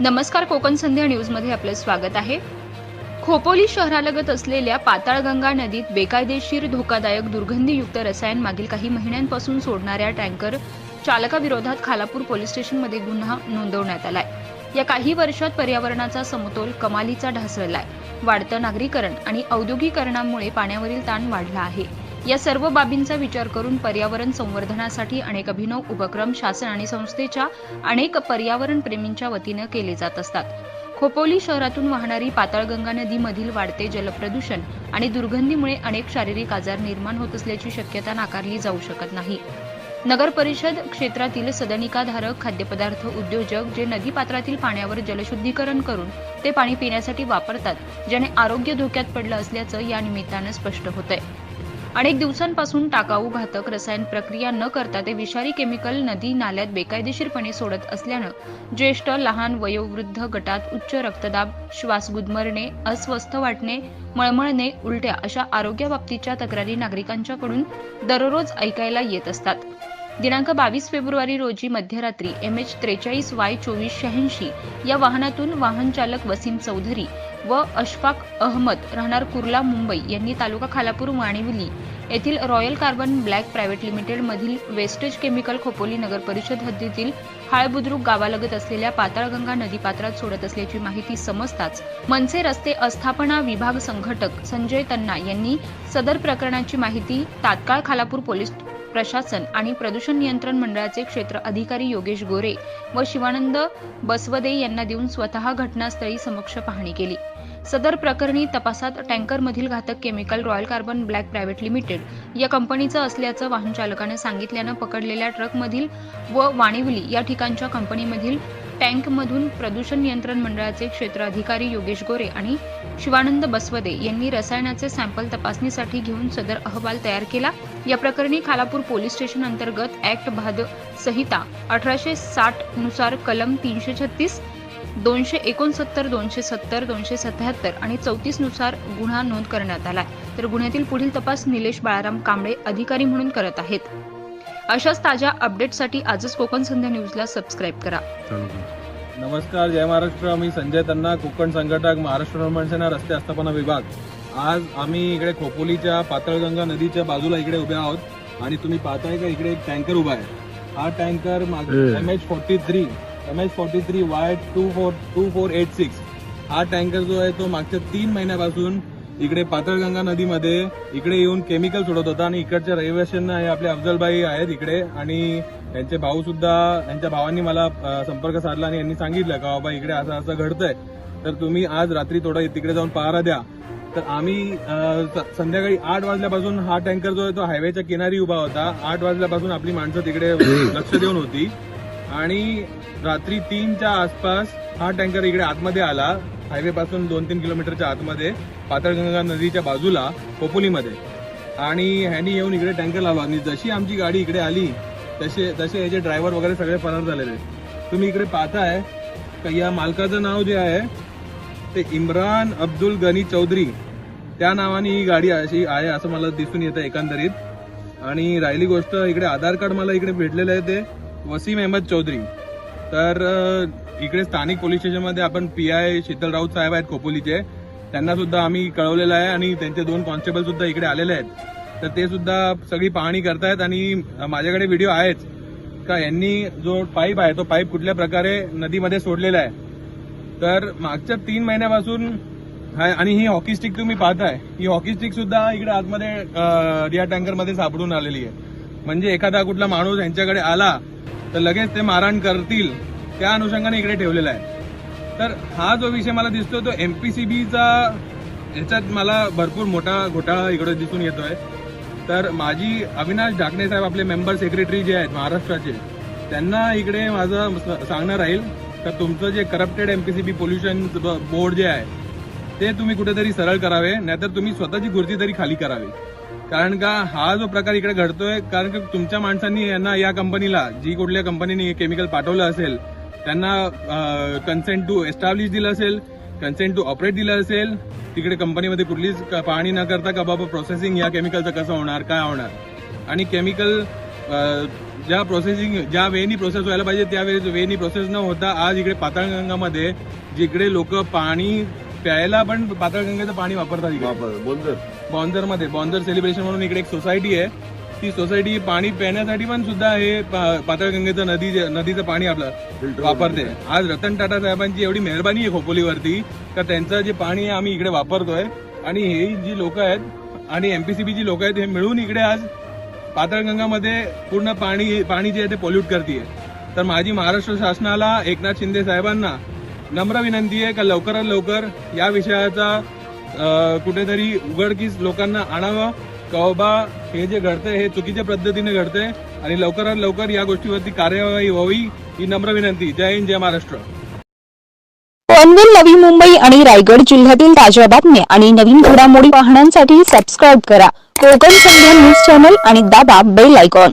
नमस्कार कोकण संध्या न्यूजमध्ये आपलं स्वागत आहे. खोपोली शहरालगत असलेल्या पाताळगंगा नदीत बेकायदेशीर धोकादायक दुर्गंधीयुक्त रसायन मागील काही महिन्यांपासून सोडणाऱ्या टँकर चालकाविरोधात खालापूर पोलीस स्टेशनमध्ये गुन्हा नोंदवण्यात आलाय. या काही वर्षात पर्यावरणाचा समतोल कमालीचा ढासळलाय. वाढतं नागरीकरण आणि औद्योगिकरणामुळे पाण्यावरील ताण वाढला आहे. या सर्व बाबींचा विचार करून पर्यावरण संवर्धनासाठी अनेक अभिनव उपक्रम शासन आणि संस्थेच्या अनेक पर्यावरण प्रेमींच्या वतीनं केले जात असतात. खोपोली शहरातून वाहणारी पाताळगंगा नदीमधील वाढते जलप्रदूषण आणि दुर्गंधीमुळे अनेक शारीरिक आजार निर्माण होत असल्याची शक्यता नाकारली जाऊ शकत नाही. नगर परिषद क्षेत्रातील सदनिकाधारक खाद्यपदार्थ उद्योजक जे नदीपात्रातील पाण्यावर जलशुद्धीकरण करून ते पाणी पिण्यासाठी वापरतात ज्याने आरोग्य धोक्यात पडलं असल्याचं या निमित्तानं स्पष्ट होतंय. अनेक दिवसांपासून टाकाऊ घातक रसायन प्रक्रिया न करता ते विषारी केमिकल नदी नाल्यात बेकायदेशीरपणे सोडत असल्यानं ज्येष्ठ लहान वयोवृद्ध गटात उच्च रक्तदाब श्वास गुदमरणे अस्वस्थ वाटणे मळमळणे उलट्या अशा आरोग्याबाबतीच्या तक्रारी नागरिकांच्याकडून दररोज ऐकायला येत असतात. दिनांक बावीस फेब्रुवारी रोजी मध्यरात्री एम एच त्रेचाळीस वाय चोवीस शहाऐंशी या वाहनातून वाहन चालक वसीम चौधरी व अशफाक अहमद राहणार कुर्ला मुंबई यांनी तालुका खालापूर वाणिवली येथील royal carbon black private limited मधील वेस्टेज केमिकल खोपोली नगर परिषद हद्दीतील हाळबुद्रुक गावालगत असलेल्या पाताळगंगा नदीपात्रात सोडत असल्याची माहिती समजताच मनसे रस्ते अस्थापना विभाग संघटक संजय तन्ना यांनी सदर प्रकरणाची माहिती तात्काळ खालापूर पोलीस प्रशासन आणि प्रदूषण नियंत्रण मंडळाचे क्षेत्र अधिकारी योगेश गोरे व शिवानंद बसवदे यांना देऊन स्वतः घटनास्थळी समक्ष पाहणी केली. सदर प्रकरणी तपासात टँकरमधील घातक chemical royal carbon black private limited या कंपनीचं असल्याचं वाहन चालकानं सांगितल्यानं पकडलेल्या ट्रकमधील व वाणिवली या ठिकाणच्या कंपनीमधील टँकमधून प्रदूषण नियंत्रण मंडळाचे क्षेत्र अधिकारी योगेश गोरे आणि शिवानंद बसवदे यांनी रसायनाचे सॅम्पल तपासणीसाठी घेऊन सदर अहवाल तयार केला. या प्रकरणी खालापूर पोलीस स्टेशन अंतर्गत ऍक्ट भाद संहिता अठराशे साठनुसार कलम तीनशे छत्तीस दोनशे एकोणसत्तर दोनशे सत्तर दोनशे सत्याहत्तर आणि चौतीसनुसार गुन्हा नोंद करण्यात आलाय. तर गुन्ह्यातील पुढील तपास निलेश बाळाराम कांबळे अधिकारी म्हणून करत आहेत. अशाच ताज्या अपडेटसाठी आजच कोकण संध्या न्यूजला सबस्क्राईब करा. नमस्कार जय महाराष्ट्र. मी संजय तन्ना कोकण संघटक महाराष्ट्र नवमन सेना रस्ते आस्थापना विभाग. आज आम्ही इकडे खोपोलीच्या पातळगंगा नदीच्या बाजूला इकडे उभे आहोत आणि तुम्ही पाहताय का इकडे एक टँकर उभा आहे. हा tanker M H forty three M H forty three Y two four two four eight six हा टँकर जो आहे तो मागच्या तीन महिन्यापासून इकडे पातळगंगा नदीमध्ये इकडे येऊन केमिकल सोडत होता आणि इकडच्या रहिवाशांना हे आपले अफजलबाई आहेत इकडे. आणि त्यांचे भाऊ सुद्धा त्यांच्या भावांनी मला संपर्क साधला आणि यांनी सांगितलं का बाबा इकडे असं असं घडतंय. तर तुम्ही आज रात्री थोडं तिकडे जाऊन पहारा द्या. तर आम्ही संध्याकाळी आठ वाजल्यापासून हा टँकर जो आहे तो हायवेच्या किनारी उभा होता. आठ वाजल्यापासून आपली माणसं तिकडे लक्ष देऊन होती. आणि रात्री तीनच्या आसपास हा टँकर इकडे आतमध्ये आला. हायवेपासून दोन तीन किलोमीटरच्या आतमध्ये पातळगंगा नदीच्या बाजूला खोपोलीमध्ये आणि ह्यानी येऊन इकडे टँकर लावला. आणि जशी आमची गाडी इकडे आली तसे तसे याचे ड्रायव्हर वगैरे सगळे फरार झालेले तुम्ही इकडे पाहताय का या मालकाचं नाव जे आहे ते इम्रान अब्दुल गनी चौधरी. त्या नावाने ही गाडी अशी आहे असं मला दिसून येतं एकंदरीत. आणि राहिली गोष्ट इकडे आधार कार्ड मला इकडे भेटलेलं आहे ते वसीम अहमद चौधरी. तर इकडे स्थानिक पोलीस स्टेशनमध्ये आपण पी आय शीतल राऊत साहेब आहेत खोपोलीचे त्यांना सुद्धा आम्ही कळवलेलं आहे आणि त्यांचे दोन कॉन्स्टेबल सुद्धा इकडे आलेले आहेत. तर ते सुद्धा सगळी पाहणी करतायत आणि माझ्याकडे व्हिडिओ आहेच का यांनी जो पाईप आहे तो पाईप कुठल्या प्रकारे नदीमध्ये सोडलेला आहे. तर मागच्या तीन महिन्यापासून आणि ही हॉकी स्टिक तुम्ही पाहताय ही हॉकी स्टिक सुद्धा इकडे आतमध्ये रिया टँकरमध्ये सापडून आलेली आहे. म्हणजे एखादा कुठला माणूस यांच्याकडे आला तर लगेच ते मारहाण करतील. त्या अनुषंगाने इकडे ठेवलेला आहे. तर हा जो विषय मला दिसतोय तो एम पी सी बीचा ह्याच्यात मला भरपूर मोठा घोटाळा इकडे दिसून येतोय. तर माझी अविनाश ढाकणे साहेब आपले मेंबर सेक्रेटरी जे आहेत महाराष्ट्राचे त्यांना इकडे माझं सांगणं राहील. तर तुमचं जे corrupted M P C B pollution board जे आहे ते तुम्ही कुठेतरी सरळ करावे नाहीतर तुम्ही स्वतःची खुर्ची तरी खाली करावी. कारण का हा जो प्रकार इकडे घडतोय कारण की तुमच्या माणसांनी यांना या कंपनीला जी कुठल्या कंपनीने केमिकल पाठवलं असेल त्यांना कन्सेंट टू एस्टॅब्लिश दिलं असेल कन्सेंट टू ऑपरेट दिलं असेल तिकडे कंपनीमध्ये कुठलीच पाहणी न करता का बाबा प्रोसेसिंग या केमिकलचं कसं होणार काय होणार? आणि केमिकल ज्या प्रोसेसिंग ज्या वेनी प्रोसेस व्हायला पाहिजे त्या वेळी वेनी प्रोसेस न होता आज इकडे पाताळगंगामध्ये जिकडे लोक पाणी प्यायला पण पाताळगंगेचं पाणी वापरतात बोंदर. बॉन्झरमध्ये बॉन्झर सेलिब्रेशन म्हणून इकडे एक सोसायटी आहे. ती सोसायटी पाणी पिण्यासाठी पण सुद्धा हे पाताळगंगेचं नदी नदीचं पाणी आपलं वापरते. आज रतन टाटा साहेबांची एवढी मेहरबानी आहे खोपोलीवरती का त्यांचं जे पाणी आहे आम्ही इकडे वापरतोय. आणि हे जी लोक आहेत आणि एमपीसीबी जी लोक आहेत हे मिळून इकडे आज पाताळगंगामध्ये पूर्ण पाणी पाणी जे आहे ते पोल्यूट करते तर माझी महाराष्ट्र शासनाला एकनाथ शिंदे साहेबांना नम्र विनंती आहे का लवकरात लवकर या विषयाचा कुठेतरी उघडकीस लोकांना आणावं. कवबा हे जे घडतंय हे चुकीच्या पद्धतीने घडतंय आणि लवकरात लवकर या गोष्टीवरती कार्यवाही व्हावी ही नम्र विनंती. जय हिंद जय महाराष्ट्र. पनवेल नवी मुंबई आणि रायगड जिल्ह्यातील ताज्या बातम्या आणि नवीन घडामोडी पाहण्यासाठी सबस्क्राईब करा. कोकण संध्या न्यूज चॅनल आणि दाबा बेल आयकॉन